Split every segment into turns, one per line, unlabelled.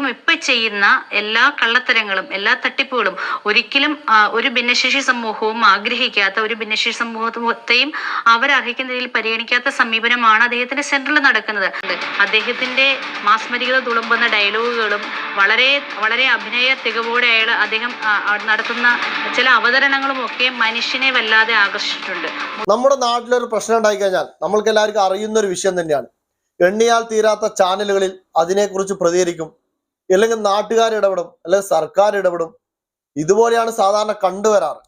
അദ്ദേഹം ഇപ്പൊ ചെയ്യുന്ന എല്ലാ കള്ളത്തരങ്ങളും എല്ലാ തട്ടിപ്പുകളും ഒരിക്കലും ഒരു ഭിന്നശേഷി സമൂഹവും ആഗ്രഹിക്കാത്ത ഒരു ഭിന്നശേഷി സമൂഹത്തെയും അവർ അർഹിക്കുന്ന രീതിയിൽ പരിഗണിക്കാത്ത സമീപനമാണ് അദ്ദേഹത്തിന്റെ സെന്ററിൽ നടക്കുന്നത്. അദ്ദേഹത്തിന്റെ മാസ്മരികത തുളുമ്പുന്ന ഡയലോഗുകളും വളരെ വളരെ അഭിനയ തികവോടെ അയാൾ അദ്ദേഹം നടത്തുന്ന ചില അവതരണങ്ങളും ഒക്കെ മനുഷ്യനെ വല്ലാതെ ആകർഷിച്ചിട്ടുണ്ട്.
നമ്മുടെ നാട്ടിലൊരു പ്രശ്നം ഉണ്ടായി കഴിഞ്ഞാൽ നമ്മൾക്ക് എല്ലാവർക്കും അറിയുന്ന ഒരു വിഷയം തന്നെയാണ്. എണ്ണിയാൽ തീരാത്ത ചാനലുകളിൽ അതിനെക്കുറിച്ച് പ്രതികരിക്കും. അല്ലെങ്കിൽ നാട്ടുകാർ ഇടപെടും അല്ലെങ്കിൽ സർക്കാർ ഇടപെടും. ഇതുപോലെയാണ് സാധാരണ കണ്ടുവരാറ്.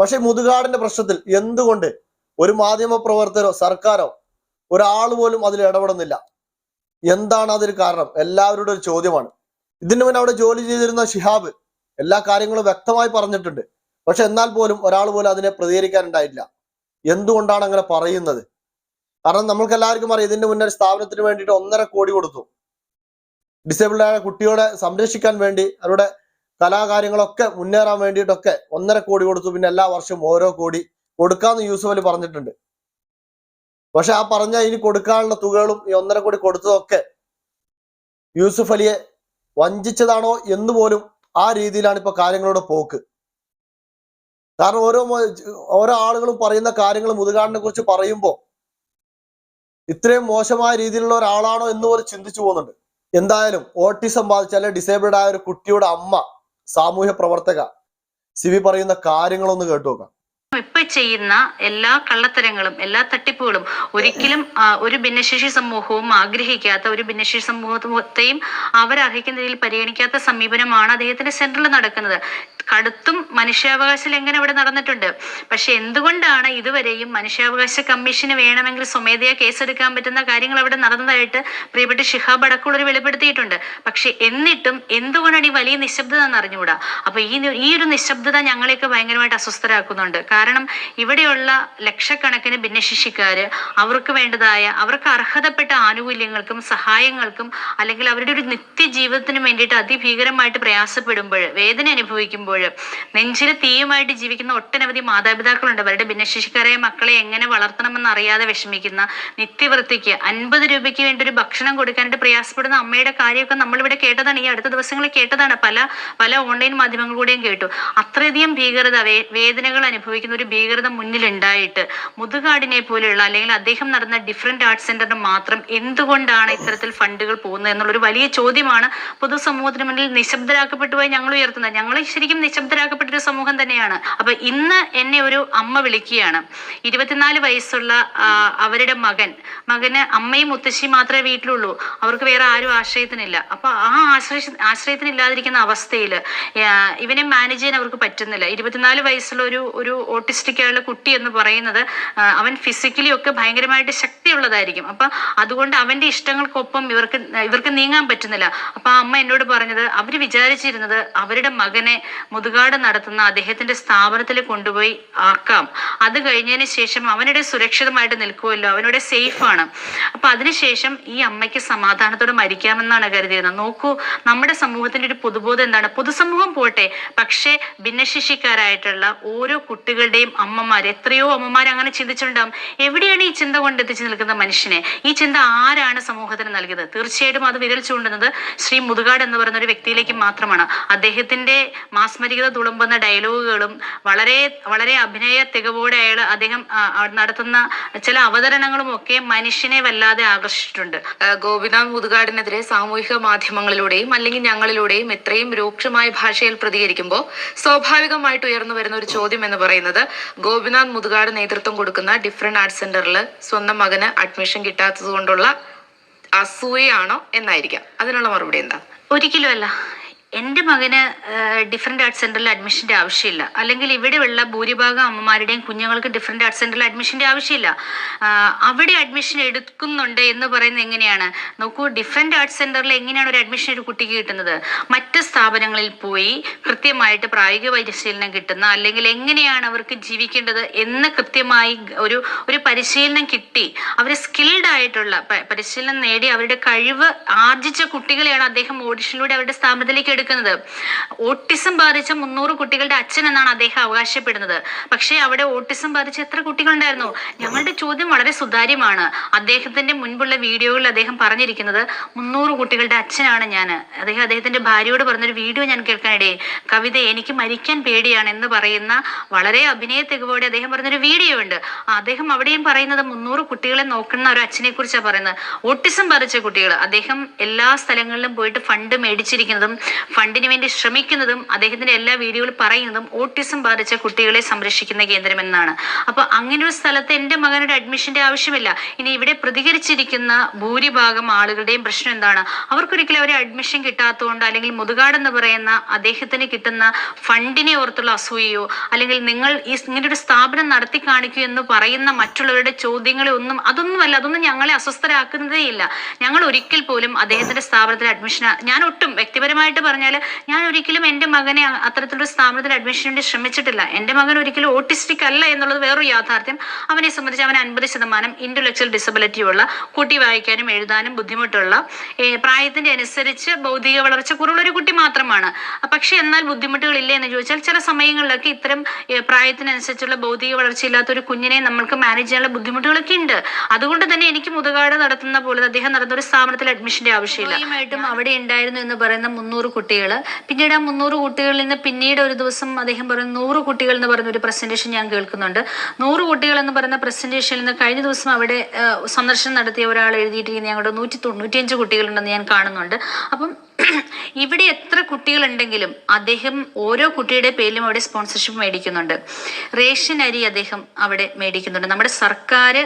പക്ഷെ മുതുകാടിന്റെ പ്രശ്നത്തിൽ എന്തുകൊണ്ട് ഒരു മാധ്യമ പ്രവർത്തകരോ സർക്കാരോ ഒരാൾ പോലും അതിൽ ഇടപെടുന്നില്ല? എന്താണ് അതിന് കാരണം? എല്ലാവരുടെ ഒരു ചോദ്യമാണ്. ഇതിനു മുന്നേ അവിടെ ജോലി ചെയ്തിരുന്ന ഷിഹാബ് എല്ലാ കാര്യങ്ങളും വ്യക്തമായി പറഞ്ഞിട്ടുണ്ട്. പക്ഷെ എന്നാൽ പോലും ഒരാൾ പോലും അതിനെ പ്രതികരിക്കാനുണ്ടായില്ല എന്തുകൊണ്ടാണ് അങ്ങനെ പറയുന്നത്? കാരണം നമ്മൾക്ക് എല്ലാവർക്കും അറിയാം ഇതിന്റെ മുന്നേ സ്ഥാപനത്തിന് വേണ്ടിയിട്ട് ഒന്നര കോടി കൊടുത്തു. ഡിസേബിൾഡ് ആയ കുട്ടികളെ സംരക്ഷിക്കാൻ വേണ്ടി അവരുടെ കലാകാര്യങ്ങളൊക്കെ മുന്നേറാൻ വേണ്ടിയിട്ടൊക്കെ ഒന്നര കോടി കൊടുത്തു. പിന്നെ എല്ലാ വർഷവും ഓരോ കോടി കൊടുക്കാമെന്ന് യൂസുഫ് അലി പറഞ്ഞിട്ടുണ്ട്. പക്ഷെ ആ പറഞ്ഞ ഇനി കൊടുക്കാനുള്ള തുകകളും ഈ ഒന്നര കോടി കൊടുത്തതൊക്കെ യൂസുഫ് അലിയെ വഞ്ചിച്ചതാണോ എന്ന് പോലും ആ രീതിയിലാണ് ഇപ്പൊ കാര്യങ്ങളുടെ പോക്ക്. കാരണം ഓരോ ഓരോ ആളുകളും പറയുന്ന കാര്യങ്ങൾ മുതുകാടിനെ കുറിച്ച് പറയുമ്പോൾ ഇത്രയും മോശമായ രീതിയിലുള്ള ഒരാളാണോ എന്ന് പോലും ചിന്തിച്ചു പോകുന്നുണ്ട്. എന്തായാലും ഓട്ടിസം ബാധിച്ച അല്ലെങ്കിൽ ഡിസേബിൾഡ് ആയ ഒരു കുട്ടിയുടെ അമ്മ സാമൂഹ്യ പ്രവർത്തക സിവി പറയുന്ന കാര്യങ്ങളൊന്ന് കേട്ടു നോക്കാം.
ഇപ്പൊ ചെയ്യുന്ന എല്ലാ കള്ളത്തരങ്ങളും എല്ലാ തട്ടിപ്പുകളും ഒരിക്കലും ഒരു ഭിന്നശേഷി സമൂഹവും ആഗ്രഹിക്കാത്ത ഒരു ഭിന്നശേഷി സമൂഹത്തെയും അവരർഹിക്കുന്ന രീതിയിൽ പരിഗണിക്കാത്ത സമീപനമാണ് അദ്ദേഹത്തിന്റെ സെന്ററിൽ നടക്കുന്നത്. കടുത്തും മനുഷ്യാവകാശ എങ്ങനെ ഇവിടെ നടന്നിട്ടുണ്ട്? പക്ഷെ എന്തുകൊണ്ടാണ് ഇതുവരെയും മനുഷ്യാവകാശ കമ്മീഷന് വേണമെങ്കിൽ സ്വമേധയാ കേസെടുക്കാൻ പറ്റുന്ന കാര്യങ്ങൾ അവിടെ നടന്നതായിട്ട് പ്രിയപ്പെട്ട ഷിഹാബ് അടക്കുള്ളവർ വെളിപ്പെടുത്തിയിട്ടുണ്ട്. പക്ഷെ എന്നിട്ടും എന്തുകൊണ്ടാണ് ഈ വലിയ നിശബ്ദത എന്ന് അറിഞ്ഞുകൂടാ അപ്പൊ ഈ ഈ ഒരു നിശബ്ദത ഞങ്ങളെയൊക്കെ ഭയങ്കരമായിട്ട് അസ്വസ്ഥരാക്കുന്നുണ്ട്. കാരണം ഇവിടെയുള്ള ലക്ഷക്കണക്കിന് ഭിന്നശേഷിക്കാര് അവർക്ക് വേണ്ടതായ അവർക്ക് അർഹതപ്പെട്ട ആനുകൂല്യങ്ങൾക്കും സഹായങ്ങൾക്കും അല്ലെങ്കിൽ അവരുടെ ഒരു നിത്യജീവിതത്തിനും വേണ്ടിയിട്ട് അതിഭീകരമായിട്ട് പ്രയാസപ്പെടുമ്പോൾ വേദന അനുഭവിക്കുമ്പോൾ നെഞ്ചിൽ തീയുമായിട്ട് ജീവിക്കുന്ന ഒട്ടനവധി മാതാപിതാക്കളുണ്ട്. അവരുടെ ഭിന്നശേഷിക്കാരായ മക്കളെ എങ്ങനെ വളർത്തണമെന്ന് അറിയാതെ വിഷമിക്കുന്ന നിത്യവൃത്തിക്ക് അൻപത് രൂപയ്ക്ക് വേണ്ടി ഒരു ഭക്ഷണം കൊടുക്കാനായിട്ട് പ്രയാസപ്പെടുന്ന അമ്മയുടെ കാര്യമൊക്കെ നമ്മളിവിടെ കേട്ടതാണ്. ഈ അടുത്ത ദിവസങ്ങളിൽ കേട്ടതാണ്. പല പല ഓൺലൈൻ മാധ്യമങ്ങളിലൂടെയും കേട്ടു. അത്രയധികം ഭീകരത വേദനകൾ അനുഭവിക്കുന്ന ഒരു ഭീകരത മുന്നിലുണ്ടായിട്ട് മുതുകാടിനെ പോലെയുള്ള അല്ലെങ്കിൽ അദ്ദേഹം നടന്ന ഡിഫറെന്റ് ആർട്ട് സെന്ററിന് മാത്രം എന്തുകൊണ്ടാണ് ഇത്തരത്തിൽ ഫണ്ടുകൾ പോകുന്നത് എന്നുള്ളൊരു വലിയ ചോദ്യമാണ് പൊതുസമൂഹത്തിന് മുന്നിൽ നിശബ്ദരാക്കപ്പെട്ടു പോയി ഞങ്ങൾ ഉയർത്തുന്നത്. ഞങ്ങൾ ശരിക്കും നിശബ്ദരാക്കപ്പെട്ട ഒരു സമൂഹം തന്നെയാണ്. അപ്പൊ ഇന്ന് എന്നെ ഒരു അമ്മ വിളിക്കുകയാണ്. ഇരുപത്തിനാല് വയസ്സുള്ള അവരുടെ മകൻ. മകന് അമ്മയും മുത്തശ്ശിയും മാത്രമേ വീട്ടിലുള്ളൂ. അവർക്ക് വേറെ ആരും ആശ്രയത്തിനില്ല. അപ്പൊ ആ ആശ്രയ ആശ്രയത്തിനില്ലാതിരിക്കുന്ന അവസ്ഥയിൽ ഇവനെ മാനേജ് ചെയ്യാൻ അവർക്ക് പറ്റുന്നില്ല. ഇരുപത്തിനാല് വയസ്സുള്ള ഒരു ഒരു ഓട്ടിസ്റ്റിക് ആയുള്ള കുട്ടി എന്ന് പറയുന്നത് അവൻ ഫിസിക്കലി ഒക്കെ ഭയങ്കരമായിട്ട് ശക്തിയുള്ളതായിരിക്കും. അപ്പൊ അതുകൊണ്ട് അവന്റെ ഇഷ്ടങ്ങൾക്കൊപ്പം ഇവർക്ക് ഇവർക്ക് നീങ്ങാൻ പറ്റുന്നില്ല. അപ്പൊ ആ അമ്മ എന്നോട് പറഞ്ഞത് അവർ വിചാരിച്ചിരുന്നത് അവരുടെ മകനെ മുതുകാട് നടത്തുന്ന അദ്ദേഹത്തിന്റെ സ്ഥാപനത്തിൽ കൊണ്ടുപോയി ആക്കാം. അത് കഴിഞ്ഞതിന് ശേഷം അവനിടെ സുരക്ഷിതമായിട്ട് നിൽക്കുമല്ലോ അവനോട് സേഫ് ആണ്. അപ്പൊ അതിനുശേഷം ഈ അമ്മയ്ക്ക് സമാധാനത്തോടെ മരിക്കാമെന്നാണ് കരുതിയിരുന്നത്. നോക്കൂ നമ്മുടെ സമൂഹത്തിന്റെ ഒരു പൊതുബോധം എന്താണ്? പൊതുസമൂഹം പോട്ടെ പക്ഷേ ഭിന്നശേഷിക്കാരായിട്ടുള്ള ഓരോ കുട്ടികളുടെയും അമ്മമാർ എത്രയോ അമ്മമാർ അങ്ങനെ ചിന്തിച്ചിട്ടുണ്ടാവും. എവിടെയാണ് ഈ ചിന്ത കൊണ്ട് എത്തിച്ചു നിൽക്കുന്ന മനുഷ്യനെ? ഈ ചിന്ത ആരാണ് സമൂഹത്തിന് നൽകിയത്? തീർച്ചയായിട്ടും അത് വിരൽ ചൂണ്ടുന്നത് ശ്രീ മുതുകാട് എന്ന് പറയുന്ന ഒരു വ്യക്തിയിലേക്ക് മാത്രമാണ്. അദ്ദേഹത്തിന്റെ മാസ്മരികത തുളുമ്പുന്ന ഡയലോഗുകളും വളരെ വളരെ അഭിനയ തികവോടെ അയാൾ അദ്ദേഹം നടത്തുന്ന ചില അവതരണങ്ങളും ഒക്കെ മനുഷ്യനെ വല്ലാതെ ആകർഷിച്ചിട്ടുണ്ട്.
ഗോപിനാഥ് മുതുകാടിനെതിരെ സാമൂഹിക മാധ്യമങ്ങളിലൂടെയും അല്ലെങ്കിൽ ഞങ്ങളിലൂടെയും എത്രയും രൂക്ഷമായ ഭാഷയിൽ പ്രതികരിക്കുമ്പോൾ സ്വാഭാവികമായിട്ട് ഉയർന്നു വരുന്ന ഒരു ചോദ്യം എന്ന് പറയുന്നത് ഗോപിനാഥ് മുതുകാട് നേതൃത്വം കൊടുക്കുന്ന ഡിഫറെന്റ് ആർട്സ് സെന്ററിൽ സ്വന്തം മകന് അഡ്മിഷൻ കിട്ടാത്തത് കൊണ്ടുള്ള അസൂയയാണോ എന്നായിരിക്കാം. അതിനുള്ള മറുപടി എന്താ?
ഒരിക്കലും അല്ല. എന്റെ മകന് ഡിഫറെന്റ് ആർട്സ് സെന്ററിൽ അഡ്മിഷന്റെ ആവശ്യമില്ല. അല്ലെങ്കിൽ ഇവിടെയുള്ള ഭൂരിഭാഗം അമ്മമാരുടെയും കുഞ്ഞുങ്ങൾക്ക് ഡിഫറെന്റ് ആർട്സ് സെന്ററിൽ അഡ്മിഷന്റെ ആവശ്യമില്ല. അവിടെ അഡ്മിഷൻ എടുക്കുന്നുണ്ട് എന്ന് പറയുന്നത് എങ്ങനെയാണ്? നോക്കൂ ഡിഫറെന്റ് ആർട്സ് സെന്ററിൽ എങ്ങനെയാണ് ഒരു അഡ്മിഷൻ ഒരു കുട്ടിക്ക് കിട്ടുന്നത്? മറ്റ് സ്ഥാപനങ്ങളിൽ പോയി കൃത്യമായിട്ട് പ്രായോഗിക പരിശീലനം കിട്ടുന്ന അല്ലെങ്കിൽ എങ്ങനെയാണ് അവർക്ക് ജീവിക്കേണ്ടത് എന്ന് കൃത്യമായി ഒരു ഒരു പരിശീലനം കിട്ടി. അവർ സ്കിൽഡ് ആയിട്ടുള്ള പരിശീലനം നേടി അവരുടെ കഴിവ് ആർജിച്ച കുട്ടികളെയാണ് അദ്ദേഹം ഓഡിഷനിലൂടെ അവരുടെ സ്ഥാപനത്തിലേക്ക് എടുക്കുന്നത്. കേൾക്കുന്നത് ഓട്ടിസം ബാധിച്ച മുന്നൂറ് കുട്ടികളുടെ അച്ഛൻ എന്നാണ് അദ്ദേഹം അവകാശപ്പെടുന്നത്. പക്ഷേ അവിടെ ഓട്ടിസം ബാധിച്ച എത്ര കുട്ടികളുണ്ടായിരുന്നു? ഞങ്ങളുടെ ചോദ്യം വളരെ സുതാര്യമാണ്. അദ്ദേഹത്തിന്റെ മുൻപുള്ള വീഡിയോയിൽ അദ്ദേഹം പറഞ്ഞിരിക്കുന്നത് മുന്നൂറ് കുട്ടികളുടെ അച്ഛനാണ് ഞാൻ. അദ്ദേഹം അദ്ദേഹത്തിന്റെ ഭാര്യയോട് പറഞ്ഞൊരു വീഡിയോ ഞാൻ കേൾക്കാനിടയെ കവിത എനിക്ക് മരിക്കാൻ പേടിയാണ് എന്ന് പറയുന്ന വളരെ അഭിനയ തികവോടെ അദ്ദേഹം പറഞ്ഞൊരു വീഡിയോ ഉണ്ട്. അദ്ദേഹം അവിടെയും പറയുന്നത് മുന്നൂറ് കുട്ടികളെ നോക്കുന്ന ഒരു അച്ഛനെ കുറിച്ചാണ് പറയുന്നത്. ഓട്ടിസം ബാധിച്ച കുട്ടികൾ. അദ്ദേഹം എല്ലാ സ്ഥലങ്ങളിലും പോയിട്ട് ഫണ്ട് മേടിച്ചിരിക്കുന്നതും ഫണ്ടിന് വേണ്ടി ശ്രമിക്കുന്നതും അദ്ദേഹത്തിന്റെ എല്ലാ വീഡിയോകളും പറയുന്നതും ഓട്ടിസം ബാധിച്ച കുട്ടികളെ സംരക്ഷിക്കുന്ന കേന്ദ്രം എന്നാണ് അപ്പൊ അങ്ങനെ ഒരു സ്ഥലത്ത് എന്റെ മകനൊരു അഡ്മിഷന്റെ ആവശ്യമില്ല. ഇനി ഇവിടെ പ്രതികരിച്ചിരിക്കുന്ന ഭൂരിഭാഗം ആളുകളുടെയും പ്രശ്നം എന്താണ്? അവർക്കൊരിക്കലും അവരെ അഡ്മിഷൻ കിട്ടാത്തതുകൊണ്ട് അല്ലെങ്കിൽ മുതുകാട് എന്ന് പറയുന്ന അദ്ദേഹത്തിന് കിട്ടുന്ന ഫണ്ടിനെ ഓർത്തുള്ള അസൂയയോ അല്ലെങ്കിൽ നിങ്ങൾ ഈ ഇങ്ങനെ ഒരു സ്ഥാപനം നടത്തി കാണിക്കൂ എന്ന് പറയുന്ന മറ്റുള്ളവരുടെ ചോദ്യങ്ങളെ ഒന്നും അതൊന്നുമല്ല അതൊന്നും ഞങ്ങളെ അസ്വസ്ഥരാക്കുന്നതേ ഇല്ല ഞങ്ങൾ ഒരിക്കൽ പോലും അദ്ദേഹത്തിന്റെ സ്ഥാപനത്തിൽ അഡ്മിഷൻ ഞാൻ ഒട്ടും വ്യക്തിപരമായിട്ട് പറഞ്ഞാൽ ഞാൻ ഒരിക്കലും എന്റെ മകനെ അത്തരത്തിലൊരു സ്ഥാപനത്തിൽ അഡ്മിഷന് വേണ്ടി ശ്രമിച്ചിട്ടില്ല. എന്റെ മകൻ ഒരിക്കലും ഓട്ടിസ്റ്റിക് അല്ല എന്നുള്ളത് വേറൊരു യാഥാർത്ഥ്യം. അവനെ സംബന്ധിച്ച് അവൻ അൻപത് ശതമാനം ഇന്റലക്ച്വൽ ഡിസബിലിറ്റി ഉള്ള കുട്ടി വായിക്കാനും എഴുതാനും ബുദ്ധിമുട്ടുള്ള പ്രായത്തിന്റെ അനുസരിച്ച് ഭൗതിക വളർച്ച കുറവുള്ളൊരു കുട്ടി മാത്രമാണ്. പക്ഷെ എന്നാൽ ബുദ്ധിമുട്ടുകളില്ല എന്ന് ചോദിച്ചാൽ ചില സമയങ്ങളിലൊക്കെ ഇത്തരം പ്രായത്തിനനുസരിച്ചുള്ള ഭൗതിക വളർച്ചയില്ലാത്ത ഒരു കുഞ്ഞിനെ നമ്മൾക്ക് മാനേജ് ചെയ്യാനുള്ള ബുദ്ധിമുട്ടുകളൊക്കെ ഉണ്ട്. അതുകൊണ്ട് തന്നെ എനിക്ക് മുതുകാട് നടത്തുന്ന പോലെ അദ്ദേഹം നടന്ന ഒരു സ്ഥാപനത്തിൽ അഡ്മിഷന്റെ ആവശ്യമില്ല. അവിടെ ഉണ്ടായിരുന്നു എന്ന് പറയുന്ന മുന്നൂറ് കുട്ടികൾ പിന്നീട് ആ മുന്നൂറ് കുട്ടികളിൽ നിന്ന് പിന്നീട് ഒരു ദിവസം അദ്ദേഹം പറഞ്ഞു നൂറ് കുട്ടികൾ എന്ന് പറഞ്ഞ ഒരു പ്രസന്റേഷൻ ഞാൻ കേൾക്കുന്നുണ്ട്. നൂറ് കുട്ടികൾ എന്ന് പറയുന്ന പ്രസന്റേഷനിൽ നിന്ന് കഴിഞ്ഞ ദിവസം അവിടെ സന്ദർശനം നടത്തിയ ഒരാൾ എഴുതിയിട്ടിരിക്കുന്ന ഞങ്ങളുടെ നൂറ്റി തൊണ്ണൂറ്റിയഞ്ച് കുട്ടികളുണ്ടെന്ന് ഞാൻ കാണുന്നുണ്ട്. അപ്പം ഇവിടെ എത്ര കുട്ടികളുണ്ടെങ്കിലും അദ്ദേഹം ഓരോ കുട്ടിയുടെ പേരിലും അവിടെ സ്പോൺസർഷിപ്പ് മേടിക്കുന്നുണ്ട്. റേഷൻ അരി അദ്ദേഹം അവിടെ മേടിക്കുന്നുണ്ട്. നമ്മുടെ സർക്കാർ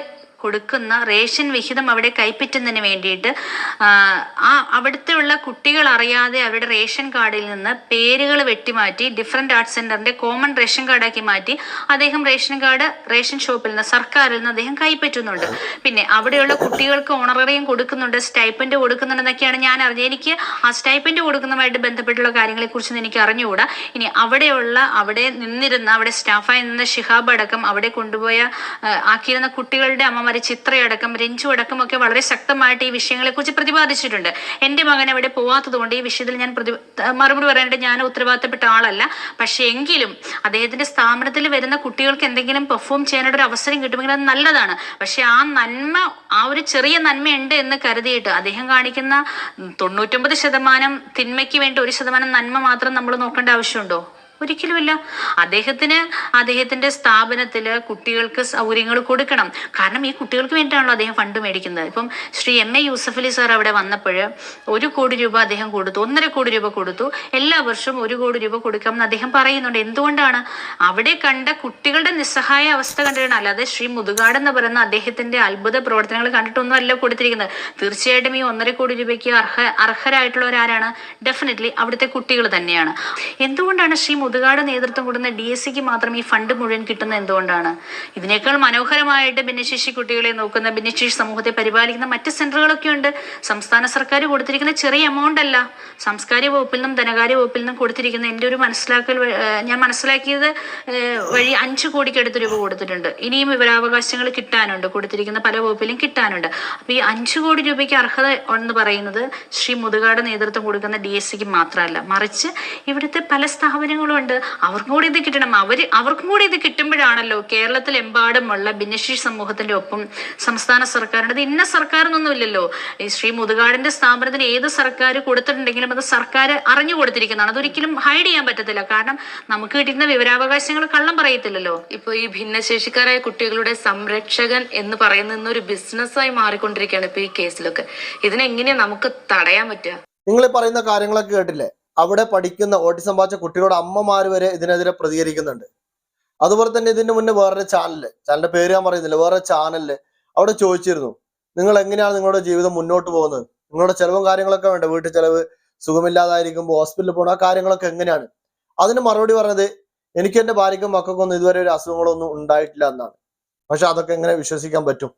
കൊടുക്കുന്ന റേഷൻ വിഹിതം അവിടെ കൈപ്പറ്റുന്നതിന് വേണ്ടിയിട്ട് ആ, അവിടുത്തെ ഉള്ള കുട്ടികൾ അറിയാതെ അവരുടെ റേഷൻ കാർഡിൽ നിന്ന് പേരുകൾ വെട്ടിമാറ്റി ഡിഫറെന്റ് ആർട്സ് സെന്ററിന്റെ കോമൺ റേഷൻ കാർഡാക്കി മാറ്റി അദ്ദേഹം റേഷൻ കാർഡ് റേഷൻ ഷോപ്പിൽ നിന്ന് സർക്കാരിൽ നിന്ന് അദ്ദേഹം കൈപ്പറ്റുന്നുണ്ട്. പിന്നെ അവിടെയുള്ള കുട്ടികൾക്ക് ഓണററിയും കൊടുക്കുന്നുണ്ട് സ്റ്റൈപ്പൻഡ് കൊടുക്കുന്നുണ്ടെന്നൊക്കെയാണ് ഞാൻ അറിഞ്ഞത്. എനിക്ക് ആ സ്റ്റൈപ്പൻഡ് കൊടുക്കുന്നതുമായിട്ട് ബന്ധപ്പെട്ടുള്ള കാര്യങ്ങളെക്കുറിച്ചൊന്നും എനിക്ക് അറിഞ്ഞുകൂടാ. ഇനി അവിടെയുള്ള അവിടെ നിന്നിരുന്ന അവിടെ സ്റ്റാഫായി നിന്ന ഷിഹാബ് അടക്കം അവിടെ കൊണ്ടുപോയ ആക്കിയിരുന്ന കുട്ടികളുടെ അമ്മമാര് ചിത്രയടക്കം രഞ്ജു അടക്കം ഒക്കെ വളരെ ശക്തമായിട്ട് ഈ വിഷയങ്ങളെക്കുറിച്ച് പ്രതിപാദിച്ചിട്ടുണ്ട്. എന്റെ മകൻ അവിടെ പോവാത്തത് കൊണ്ട് ഈ വിഷയത്തിൽ ഞാൻ പ്രതി മറുപടി പറയാനായിട്ട് ഞാൻ ഉത്തരവാദിത്തപ്പെട്ട ആളല്ല. പക്ഷേ എങ്കിലും അദ്ദേഹത്തിന്റെ സ്ഥാപനത്തിൽ വരുന്ന കുട്ടികൾക്ക് എന്തെങ്കിലും പെർഫോം ചെയ്യാനായിട്ട് ഒരു അവസരം കിട്ടുമെങ്കിൽ അത് നല്ലതാണ്. പക്ഷേ ആ നന്മ ആ ഒരു ചെറിയ നന്മയുണ്ട് എന്ന് കരുതിയിട്ട് അദ്ദേഹം കാണിക്കുന്ന തൊണ്ണൂറ്റൊമ്പത് ശതമാനം തിന്മയ്ക്ക് വേണ്ടി ഒരു ശതമാനം നന്മ മാത്രം നമ്മൾ നോക്കേണ്ട ആവശ്യമുണ്ടോ? ഒരിക്കലുമില്ല. അദ്ദേഹത്തിന് അദ്ദേഹത്തിന്റെ സ്ഥാപനത്തിൽ കുട്ടികൾക്ക് സൗകര്യങ്ങൾ കൊടുക്കണം. കാരണം ഈ കുട്ടികൾക്ക് വേണ്ടിയാണല്ലോ അദ്ദേഹം ഫണ്ട് മേടിക്കുന്നത്. ഇപ്പം Shri M A Yusuffali sir അവിടെ വന്നപ്പോൾ ഒരു കോടി രൂപ അദ്ദേഹം കൊടുത്തു ഒന്നര കോടി രൂപ കൊടുത്തു. എല്ലാ വർഷവും ഒരു കോടി രൂപ കൊടുക്കാം എന്ന് അദ്ദേഹം പറയുന്നുണ്ട്. എന്തുകൊണ്ടാണ്? അവിടെ കണ്ട കുട്ടികളുടെ നിസ്സഹായ അവസ്ഥ കണ്ടിട്ടാണ്. അല്ലാതെ ശ്രീ മുതുകാട് എന്ന് പറയുന്ന അദ്ദേഹത്തിന്റെ അത്ഭുത പ്രവർത്തനങ്ങൾ കണ്ടിട്ടൊന്നും അല്ല കൊടുത്തിരിക്കുന്നത്. തീർച്ചയായിട്ടും ഈ ഒന്നര കോടി രൂപയ്ക്ക് അർഹ അർഹരായിട്ടുള്ളവരാരാണ്? ഡെഫിനറ്റ്ലി അവിടുത്തെ കുട്ടികൾ തന്നെയാണ്. എന്തുകൊണ്ടാണ് ശ്രീ മുതുകാട് നേതൃത്വം കൊടുക്കുന്ന ഡി എസ് സിക്ക് മാത്രം ഈ ഫണ്ട് മുഴുവൻ കിട്ടുന്ന എന്തുകൊണ്ടാണ്? ഇതിനേക്കാൾ മനോഹരമായിട്ട് ഭിന്നശേഷി കുട്ടികളെ നോക്കുന്ന ഭിന്നശേഷി സമൂഹത്തെ പരിപാലിക്കുന്ന മറ്റ് സെന്ററുകളൊക്കെ ഉണ്ട്. സംസ്ഥാന സർക്കാർ കൊടുത്തിരിക്കുന്ന ചെറിയ എമൗണ്ട് അല്ല. സാംസ്കാരിക വകുപ്പിൽ നിന്നും ധനകാര്യ വകുപ്പിൽ നിന്നും കൊടുത്തിരിക്കുന്ന എന്റെ ഒരു മനസ്സിലാക്കൽ ഞാൻ മനസ്സിലാക്കിയത് വഴി അഞ്ച് കോടിക്ക് അടുത്ത് രൂപ കൊടുത്തിട്ടുണ്ട്. ഇനിയും വിവരാവകാശങ്ങൾ കിട്ടാനുണ്ട്. കൊടുത്തിരിക്കുന്ന പല വകുപ്പിലും കിട്ടാനുണ്ട്. അപ്പോൾ ഈ അഞ്ച് കോടി രൂപയ്ക്ക് അർഹത എന്ന് പറയുന്നത് ശ്രീ മുതുകാട് നേതൃത്വം കൊടുക്കുന്ന ഡി എസ് സിക്ക് മാത്രമല്ല. മറിച്ച് ഇവിടുത്തെ പല സ്ഥാപനങ്ങളും ഉണ്ട്. അവർക്കും കൂടി ഇത് കിട്ടണം. അവർ അവർക്കും കൂടി ഇത് കിട്ടുമ്പോഴാണല്ലോ കേരളത്തിലെമ്പാടുമുള്ള ഭിന്നശേഷി സമൂഹത്തിന്റെ ഒപ്പം സംസ്ഥാന സർക്കാരിന്റെ. ഇത് ഇന്ന സർക്കാർ എന്നൊന്നുമില്ലല്ലോ ഈ ശ്രീ മുതുകാടിന്റെ സ്ഥാപനത്തിന് ഏത് സർക്കാർ കൊടുത്തിട്ടുണ്ടെങ്കിലും അത് സർക്കാർ അറിഞ്ഞു കൊടുത്തിരിക്കുന്നതാണ്. അതൊരിക്കലും ഹൈഡ് ചെയ്യാൻ പറ്റത്തില്ല. കാരണം നമുക്ക് കിട്ടുന്ന വിവരാവകാശങ്ങൾ കള്ളം പറയത്തില്ലല്ലോ.
ഇപ്പൊ ഈ ഭിന്നശേഷിക്കാരായ കുട്ടികളുടെ സംരക്ഷകൻ എന്ന് പറയുന്ന ഇന്നൊരു ബിസിനസ്സായി മാറിക്കൊണ്ടിരിക്കുകയാണ് ഇപ്പൊ ഈ കേസിലൊക്കെ. ഇതിനെങ്ങനെയാ നമുക്ക് തടയാൻ പറ്റുക?
നിങ്ങൾ പറയുന്ന കാര്യങ്ങളൊക്കെ കേട്ടില്ലേ? അവിടെ പഠിക്കുന്ന ഓട്ടിസം ബാധിച്ച കുട്ടികളുടെ അമ്മമാര് വരെ ഇതിനെതിരെ പ്രതികരിക്കുന്നുണ്ട്. അതുപോലെ തന്നെ ഇതിന്റെ മുന്നേ വേറൊരു ചാനൽ ചാനലിന്റെ പേര് ഞാൻ പറയുന്നില്ല വേറെ ചാനലിൽ അവിടെ ചോദിച്ചിരുന്നു. നിങ്ങൾ എങ്ങനെയാണ് നിങ്ങളുടെ ജീവിതം മുന്നോട്ട് പോകുന്നത്? നിങ്ങളുടെ ചെലവും കാര്യങ്ങളൊക്കെ വേണ്ട? വീട്ടിൽ ചെലവ് സുഖമില്ലാതായിരിക്കുമ്പോൾ ഹോസ്പിറ്റലിൽ പോകണം ആ കാര്യങ്ങളൊക്കെ എങ്ങനെയാണ്? അതിന് മറുപടി പറഞ്ഞത് എനിക്ക് എന്റെ ഭാര്യയ്ക്കും മക്കൾക്കൊന്നും ഇതുവരെ ഒരു അസുഖങ്ങളൊന്നും ഉണ്ടായിട്ടില്ല എന്നാണ്. പക്ഷെ അതൊക്കെ എങ്ങനെ വിശ്വസിക്കാൻ പറ്റും?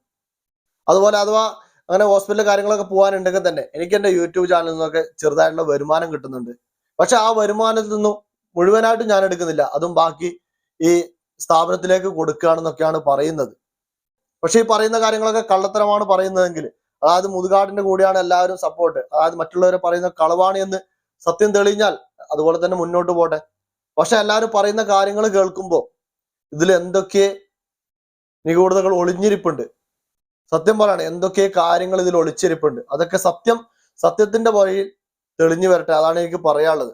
അതുപോലെ അഥവാ അങ്ങനെ ഹോസ്പിറ്റലിൽ കാര്യങ്ങളൊക്കെ പോകാനുണ്ടെങ്കിൽ തന്നെ എനിക്ക് എന്റെ യൂട്യൂബ് ചാനലിൽ നിന്നൊക്കെ ചെറുതായിട്ടുള്ള വരുമാനം കിട്ടുന്നുണ്ട്. പക്ഷെ ആ വരുമാനത്തിൽ നിന്നും മുഴുവനായിട്ടും ഞാൻ എടുക്കുന്നില്ല. അതും ബാക്കി ഈ സ്ഥാപനത്തിലേക്ക് കൊടുക്കുകയാണെന്നൊക്കെയാണ് പറയുന്നത്. പക്ഷെ ഈ പറയുന്ന കാര്യങ്ങളൊക്കെ കള്ളത്തരമാണ് പറയുന്നതെങ്കിൽ അതായത് മുതുകാടിന്റെ കൂടെയാണ് എല്ലാവരും സപ്പോർട്ട് അതായത് മറ്റുള്ളവരെ പറയുന്ന കളവാണ് എന്ന് സത്യം തെളിഞ്ഞാൽ അതുപോലെ തന്നെ മുന്നോട്ട് പോട്ടെ. പക്ഷെ എല്ലാവരും പറയുന്ന കാര്യങ്ങൾ കേൾക്കുമ്പോൾ ഇതിൽ എന്തൊക്കെ നിഗൂഢതകൾ ഒളിഞ്ഞിരിപ്പുണ്ട്. സത്യം പറയാണ് എന്തൊക്കെ കാര്യങ്ങൾ ഇതിൽ ഒളിച്ചിരിപ്പുണ്ട്. അതൊക്കെ സത്യം സത്യത്തിന്റെ വഴിയിൽ തെളിഞ്ഞു വരട്ടെ. അതാണ് എനിക്ക് പറയാനുള്ളത്.